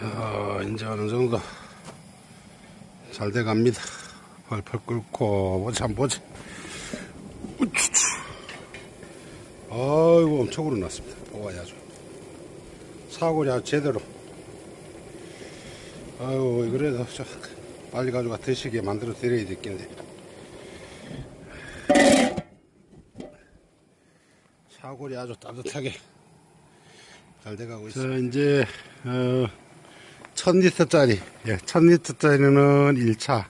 자, 이제 어느 정도 잘 돼 갑니다. 펄펄 끓고, 보자, 한번 보자. 우쭈쭈. 아이고, 엄청 우러났습니다. 뽑아야죠. 아주 제대로. 아이고, 그래도 저 빨리 가져가 드시게 만들어 드려야 되겠네. 사골이 아주 따뜻하게 잘 돼가고 있습니다. 자, 이제, 어, 1000리터짜리, 예, 1000리터짜리는 1차,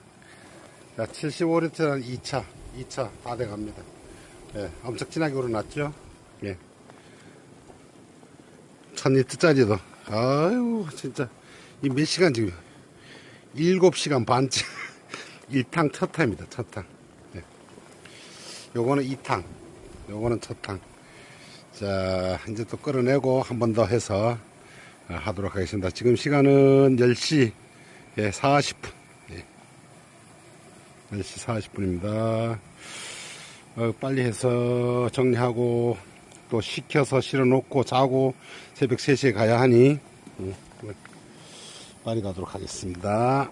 자, 75리터는 2차, 2차 다 돼갑니다. 예, 엄청 진하게 우러났죠? 예. 1000리터짜리도, 아유, 진짜, 이 몇 시간 지금, 7시간 반째, 1탕 첫 탕입니다, 첫 탕. 예. 요거는 2탕, 요거는 첫 탕. 자, 이제 또 끌어내고 한 번 더 해서 어, 하도록 하겠습니다. 지금 시간은 10시 예, 40분. 예. 10시 40분입니다. 어, 빨리 해서 정리하고 또 식혀서 실어 놓고 자고 새벽 3시에 가야 하니 음, 빨리 가도록 하겠습니다.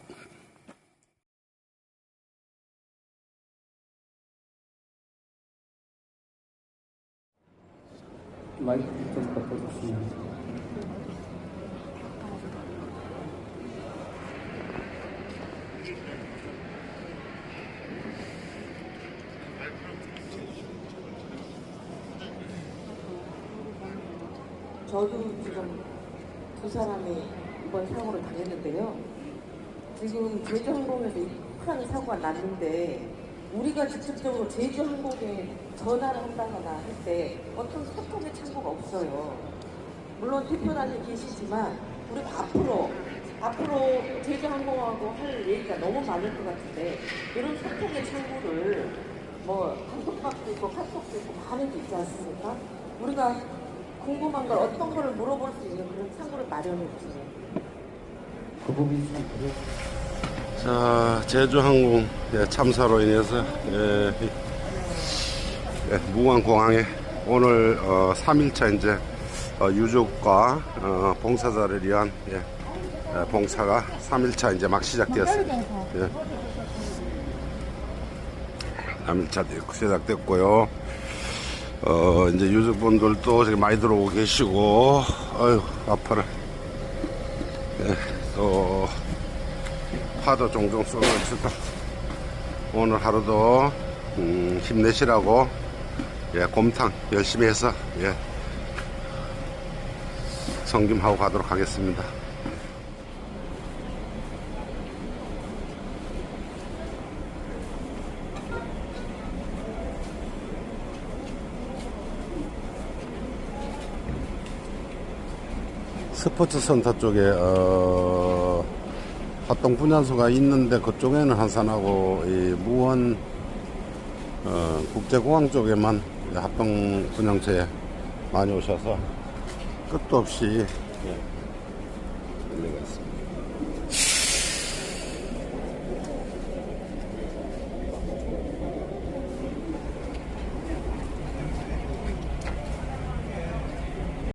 마이크 좀 바꿔주시면 저도 지금 두 사람이 이번 사고를 당했는데요. 지금 제주항공에서 큰 사고가 났는데 우리가 직접적으로 제주항공에 전화를 한다거나 할 때 어떤 소통의 창구가 없어요. 물론 대표단이 계시지만 우리가 앞으로 앞으로 제주항공하고 할 얘기가 너무 많을 것 같은데 이런 소통의 창구를 뭐 단톡방도 있고 카톡도 있고 많은 게 있지 않습니까? 우리가 궁금한 걸 어떤 거를 물어볼 수 있는 그런 창구를 마련해 주세요. 그 부분이 좀 그래요. 자, 제주항공 예, 참사로 인해서 예, 예, 무안공항에 오늘 어, 3일차 이제 어, 유족과 어, 봉사자를 위한 예, 예, 봉사가 3일차 이제 막 시작되었습니다. 예. 3일차 시작됐고요. 어, 이제 유족분들도 지금 많이 들어오고 계시고, 아유, 아파라. 예, 또, 파도 종종 쏘고 있습니다. 오늘 하루도 음, 힘내시라고 예, 곰탕 열심히 해서 예, 성김하고 가도록 하겠습니다. 스포츠 센터 쪽에 어, 합동 분향소가 있는데 그쪽에는 한산하고 이 무원 어, 국제공항 쪽에만 합동 분향소에 많이 오셔서 끝도 없이 예, 열리가 있습니다.